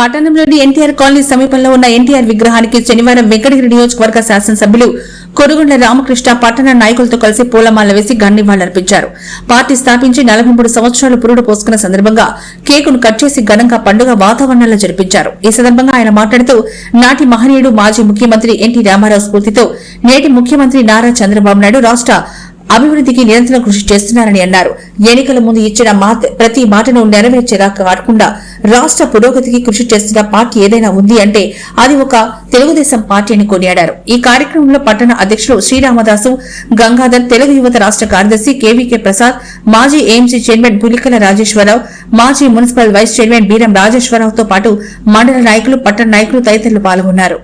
పట్టణంలోని ఎన్టీఆర్ కాలనీ సమీపంలో ఉన్న ఎన్టీఆర్ విగ్రహానికి శనివారం వెంకటగిరి నియోజకవర్గ శాసనసభ్యులు కొరుగొండ రామకృష్ణ పట్టణ నాయకులతో కలిసి పూలమాల వేసి గన్నివాళులర్పించారు పార్టీ స్థాపించి నలభై మూడు సంవత్సరాలు పురుడు పోసుకున్న సందర్భంగా కేకును కట్ చేసి ఘనంగా పండుగ వాతావరణంలో జరిపించారు. ఈ సందర్భంగా ఆయన మాట్లాడుతూ నాటి మహనీయుడు మాజీ ముఖ్యమంత్రి ఎన్టీ రామారావు స్ఫూర్తితో నేటి ముఖ్యమంత్రి నారా చంద్రబాబు నాయుడు రాష్ట్ర అభివృద్ధికి నిరంతరం కృషి చేస్తున్నారని అన్నారు. ఎన్నికల ముందు ఇచ్చిన మాట ప్రతి మాటను నెరవేర్చేలా కాకుండా రాష్ట్ర పురోగతికి కృషి చేస్తున్న పార్టీ ఏదైనా ఉంది అంటే అది ఒక తెలుగుదేశం పార్టీ అని కొనియాడారు. ఈ కార్యక్రమంలో పట్టణ అధ్యక్షులు శ్రీరామదాసు గంగాధర్ తెలుగు యువత రాష్ట్ర కార్యదర్శి కేవీకే ప్రసాద్ మాజీ ఏఎంసీ చైర్మన్ పులికల రాజేశ్వరరావు మాజీ మున్సిపల్ వైస్ చైర్మన్ బీరం రాజేశ్వరరావుతో పాటు మండల నాయకులు పట్టణ నాయకులు తదితరులు పాల్గొన్నారు.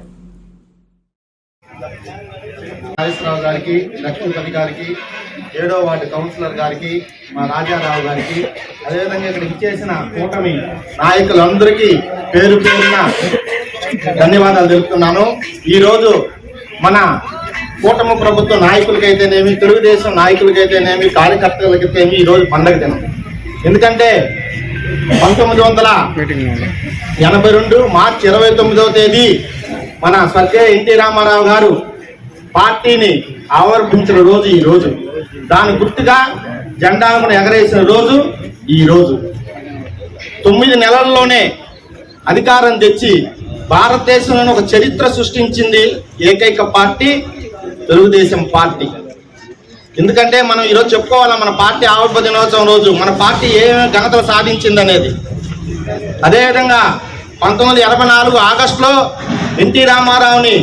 నాగేశ్వరరావు గారికి లక్ష్మీపతి గారికి ఏడో వార్డు కౌన్సిలర్ గారికి మా రాజారావు గారికి అదేవిధంగా ఇక్కడ ఇచ్చేసిన కూటమి నాయకులందరికీ పేరు పేరున ధన్యవాదాలు తెలుపుతున్నాను. ఈరోజు మన కూటమి ప్రభుత్వ నాయకులకైతేనేమి తెలుగుదేశం నాయకులకైతేనేమి కార్యకర్తలకైతేనేమి ఈరోజు పండగ దినం. ఎందుకంటే పంతొమ్మిది వందల ఎనభై రెండు మార్చి ఇరవై తొమ్మిదవ తేదీ మన స్వర్గీయ ఎన్టీ రామారావు గారు పార్టీని ఆవర్భించిన రోజు ఈ రోజు. దాని గుర్తుగా జెండాను ఎగరేసిన రోజు ఈ రోజు. తొమ్మిది నెలల్లోనే అధికారం తెచ్చి భారతదేశంలోని ఒక చరిత్ర సృష్టించింది ఏకైక పార్టీ తెలుగుదేశం పార్టీ. ఎందుకంటే మనం ఈరోజు చెప్పుకోవాలా మన పార్టీ ఆవిర్భ దినోత్సవం రోజు మన పార్టీ ఏమేమి ఘనతలు సాధించింది అనేది అదేవిధంగా పంతొమ్మిది వందల ఎనభై నాలుగు ఆగస్టులో ఎన్టీ రామారావుని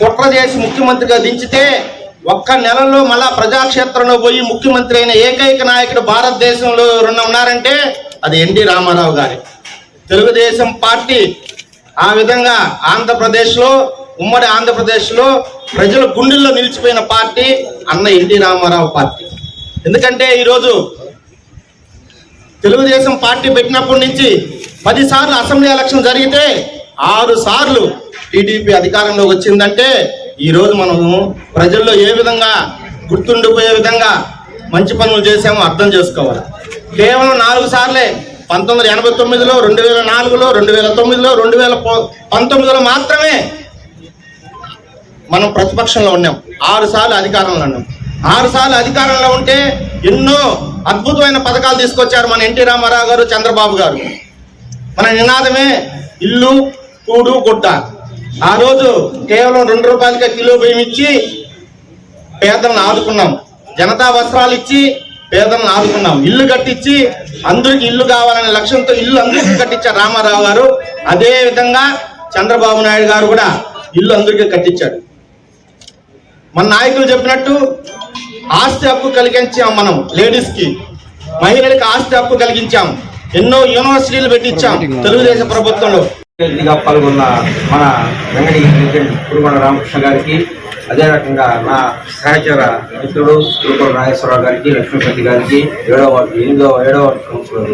కుట్ర చేసి ముఖ్యమంత్రిగా దించితే ఒక్క నెలలో మళ్ళా ప్రజాక్షేత్రంలో పోయి ముఖ్యమంత్రి అయిన ఏకైక నాయకుడు భారతదేశంలో రెండు ఉన్నారంటే అది ఎన్టీ రామారావు గారి. తెలుగుదేశం పార్టీ ఆ విధంగా ఆంధ్రప్రదేశ్లో ఉమ్మడి ఆంధ్రప్రదేశ్లో ప్రజల గుండెల్లో నిలిచిపోయిన పార్టీ అన్న ఎన్టీ రామారావు పార్టీ. ఎందుకంటే ఈరోజు తెలుగుదేశం పార్టీ పెట్టినప్పటి నుంచి పదిసార్లు అసెంబ్లీ ఎలక్షన్ జరిగితే ఆరు సార్లు టీడీపీ అధికారంలోకి వచ్చిందంటే ఈరోజు మనము ప్రజల్లో ఏ విధంగా గుర్తుండిపోయే విధంగా మంచి పనులు చేసామో అర్థం చేసుకోవాలి. కేవలం నాలుగు సార్లే పంతొమ్మిది వందల ఎనభై తొమ్మిదిలో రెండు వేల నాలుగులో రెండు వేల తొమ్మిదిలో రెండు వేల పంతొమ్మిదిలో మాత్రమే మనం ప్రతిపక్షంలో ఉన్నాం. ఆరు సార్లు అధికారంలో ఉన్నాం. ఆరు సార్లు అధికారంలో ఉంటే ఎన్నో అద్భుతమైన పథకాలు తీసుకొచ్చారు మన ఎన్టీ రామారావు గారు చంద్రబాబు గారు. మన నినాదమే ఇల్లు కూడు గుడ్డ. ఆ రోజు కేవలం రెండు రూపాయలకే కిలో బియ్యం ఇచ్చి పేదలను ఆదుకున్నాం. జనతా వస్త్రాలు ఇచ్చి పేదలను ఆదుకున్నాం. ఇల్లు కట్టించి అందరికి ఇల్లు కావాలనే లక్ష్యంతో ఇల్లు అందరికీ కట్టించారు రామారావు గారు అదే విధంగా చంద్రబాబు నాయుడు గారు కూడా ఇల్లు అందరికీ కట్టించాడు. మన నాయకులు చెప్పినట్టు ఆస్తి హక్కు కలిగించాం మనం లేడీస్కి. మహిళలకు ఆస్తి హక్కు కలిగించాం. ఎన్నో యూనివర్సిటీలు పెట్టించాం తెలుగుదేశం ప్రభుత్వంలో. అతిథిగా పాల్గొన్న మన వెంగడి ప్రెసిడెంట్ రామకృష్ణ గారికి అదే రకంగా నా సహచర మిత్రుడు కురుమల నాగేశ్వరరావు గారికి లక్ష్మీపతి గారికి ఏడవ వార్డు ఎనిమిదవ ఏడవ కౌన్సిలర్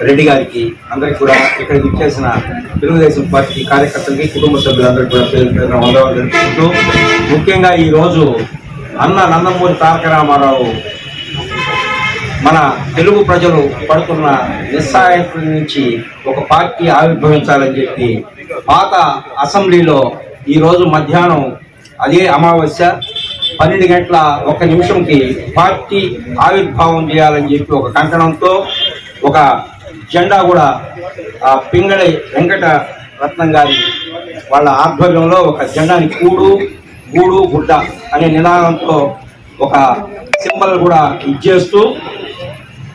రెడ్డి గారికి అందరికీ కూడా ఇక్కడికి ఇచ్చేసిన తెలుగుదేశం పార్టీ కార్యకర్తలకి కుటుంబ సభ్యులందరికీ కూడా పేరు పేరున వందనాలు జరుపుకుంటూ ముఖ్యంగా ఈరోజు అన్న నందమూరి తారక రామారావు మన తెలుగు ప్రజలు పడుతున్న నిస్సహాయత నుంచి ఒక పార్టీ ఆవిర్భవించాలని చెప్పి పాత అసెంబ్లీలో ఈరోజు మధ్యాహ్నం అదే అమావాస్య పన్నెండు గంటల ఒక నిమిషంకి పార్టీ ఆవిర్భావం చేయాలని చెప్పి ఒక కంకణంతో ఒక జెండా కూడా పింగళి వెంకట రత్నం గారి వాళ్ళ ఆధ్వర్యంలో ఒక జెండాని కూడు గూడు గుడ్డ అనే నినాదంతో ఒక సింబల్ కూడా ఇచ్చేస్తూ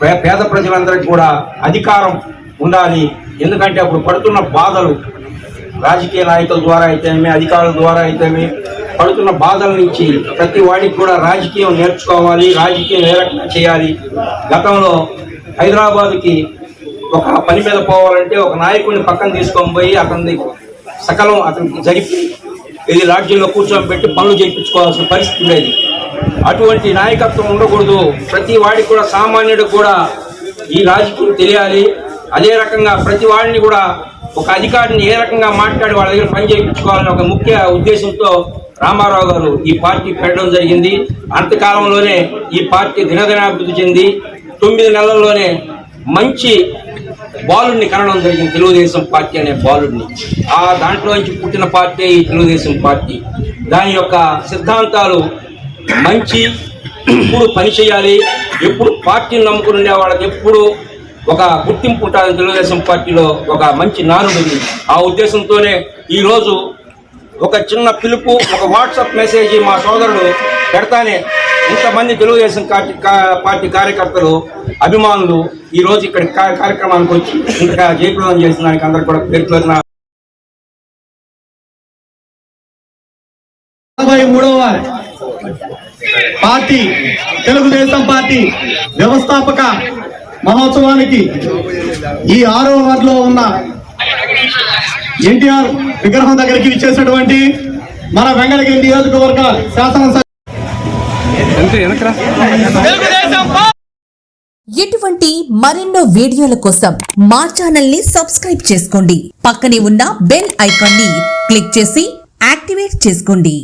పేద ప్రజలందరికీ కూడా అధికారం ఉండాలి. ఎందుకంటే అప్పుడు పడుతున్న బాధలు రాజకీయ నాయకుల ద్వారా అయితేమి అధికారుల ద్వారా అయితేమి పడుతున్న బాధల నుంచి ప్రతి వాడికి కూడా రాజకీయం నేర్చుకోవాలి రాజకీయం ఏ రకంగా చేయాలి. గతంలో హైదరాబాద్కి ఒక పని మీద పోవాలంటే ఒక నాయకుడిని పక్కన తీసుకొని పోయి అతని సకలం అతనికి జరిపి ఇది లాడ్జీల్లో కూర్చొని పెట్టి పనులు చేయించుకోవాల్సిన పరిస్థితి ఉండేది. అటువంటి నాయకత్వం ఉండకూడదు. ప్రతి వాడికి కూడా సామాన్యుడు కూడా ఈ రాజకీయం తెలియాలి. అదే రకంగా ప్రతి వాడిని కూడా ఒక అధికారిని ఏ రకంగా మాట్లాడి వాళ్ళ దగ్గర పని చేయించుకోవాలని ఒక ముఖ్య ఉద్దేశంతో రామారావు గారు ఈ పార్టీ పెట్టడం జరిగింది. అంతకాలంలోనే ఈ పార్టీ దినదినాభివృద్ధి చెంది తొమ్మిది నెలల్లోనే మంచి బాలుడిని కనడం జరిగింది తెలుగుదేశం పార్టీ అనే బాలుడిని. ఆ దాంట్లో నుంచి పుట్టిన పార్టీ ఈ తెలుగుదేశం పార్టీ. దాని యొక్క సిద్ధాంతాలు మంచి ఎప్పుడు పని చేయాలి ఎప్పుడు పార్టీని నమ్ముకుని ఉండే వాళ్ళకి ఎప్పుడు ఒక గుర్తింపు ఉంటుందని తెలుగుదేశం పార్టీలో ఒక మంచి నానుడు ఉంది. ఆ ఉద్దేశంతోనే ఈరోజు ఒక చిన్న పిలుపు ఒక వాట్సాప్ మెసేజ్ మా సోదరుడు పెడతానే ఇంతమంది తెలుగుదేశం పార్టీ కా- పార్టీ కార్యకర్తలు అభిమానులు ఈరోజు ఇక్కడ కార్యక్రమానికి వచ్చి ఇంతగా జయప్రదం చేసిన దానికి అందరు కూడా పేరు పేరున నలభై మూడవ పార్టీ తెలుగుదేశం పార్టీ వ్యవస్థాపక మహోత్సవానికి ఈ ఆరో వార్డులో ఉన్న ఎన్టీఆర్ విగ్రహం దగ్గరికి ఇచ్చేసినటువంటి మన వెంకటగిరి నియోజకవర్గ శాసనసభ ఇటువంటి మరెన్నో వీడియోల కోసం మా ఛానల్ని సబ్స్క్రైబ్ చేసుకోండి. పక్కనే ఉన్న బెల్ ఐకాన్ని క్లిక్ చేసి యాక్టివేట్ చేసుకోండి.